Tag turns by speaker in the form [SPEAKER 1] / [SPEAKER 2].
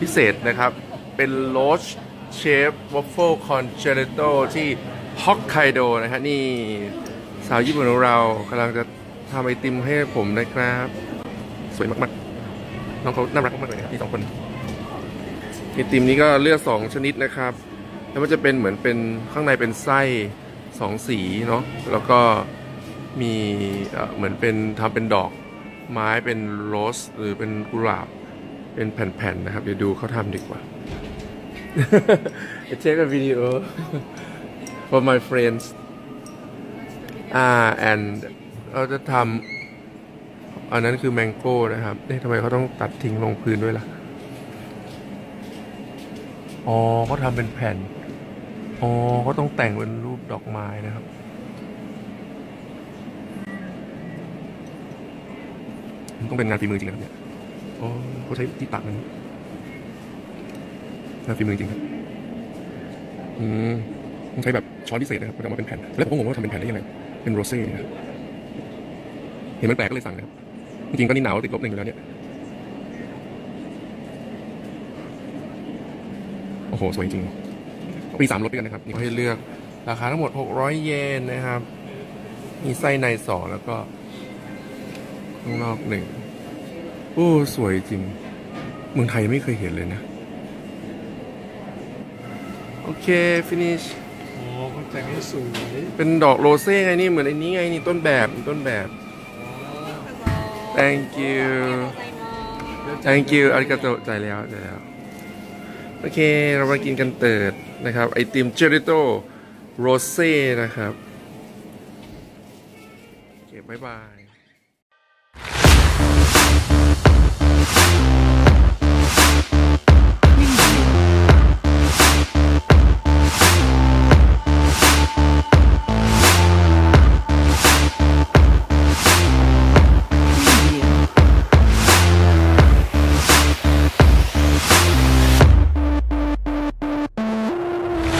[SPEAKER 1] พิเศษนะครับ เป็นโรสเชฟวอฟเฟิลคอนเจเลโตที่ฮอกไกโดนะฮะนี่สาวญี่ปุ่นของเรากำลังจะทำไอติมให้ผมนะครับ สวยมากๆ น้องเขาน่ารักมากๆเลยนะครับที่สองคนไอติมนี้ก็เลือกสองชนิดนะครับ แล้วมันจะเป็นเหมือนเป็นข้างในเป็นไส้สองสีเนาะแล้วก็มีเหมือนเป็นทำเป็นดอกไม้เป็นโรสหรือเป็นกุหลาบ เป็นแผ่นๆนะครับ เดี๋ยวดูเขาทำดีกว่า I take a video for my friends อ่า and เราจะทำอันนั้นคือแมงโก้นะครับเอ๊ะทำไมเขาต้องตัดทิ้งลงพื้นด้วยล่ะ อ๋อเขาทำเป็นแผ่น อ๋อเขาต้องแต่งเป็นรูปดอกไม้นะครับต้องเป็นงานฝีมือจริงนะครับเนี่ย อ๋อเขาใช้ที่ตัดมันงานฝีมือจริงครับอืมใช้แบบช้อนพิเศษนะครับมันจะมาเป็นแผ่น แล้วผมก็งงว่าทำเป็นแผ่นได้ยังไง เป็นโรเซ่นะเห็นมันแปลกก็เลยสั่งนะครับจริงๆก็นี่หนาวติดลบหนึ่งอยู่แล้วเนี่ย โอ้โห สวยจริงมีสามรสด้วยกันนะครับนี่ให้เลือกราคาทั้งหมด 600 เยนนะครับ มีไส้ในสองแล้วก็ข้างนอกหนึ่ง โอ้ สวยจริง เมืองไทยไม่เคยเห็นเลยนะ โอเค finish
[SPEAKER 2] โอ้เขาแต่งให้สวย
[SPEAKER 1] เป็นดอกโรเซ่ไงนี่ เหมือนไอ้นี้ไงนี่ต้นแบบต้นแบบ thank you thank you อาริกาโตใจแล้วใจแล้ว โอเค เรามากินกันเติดนะครับ ไอติมเจริโตโรเซ่นะครับ โอเค บ๊ายบาย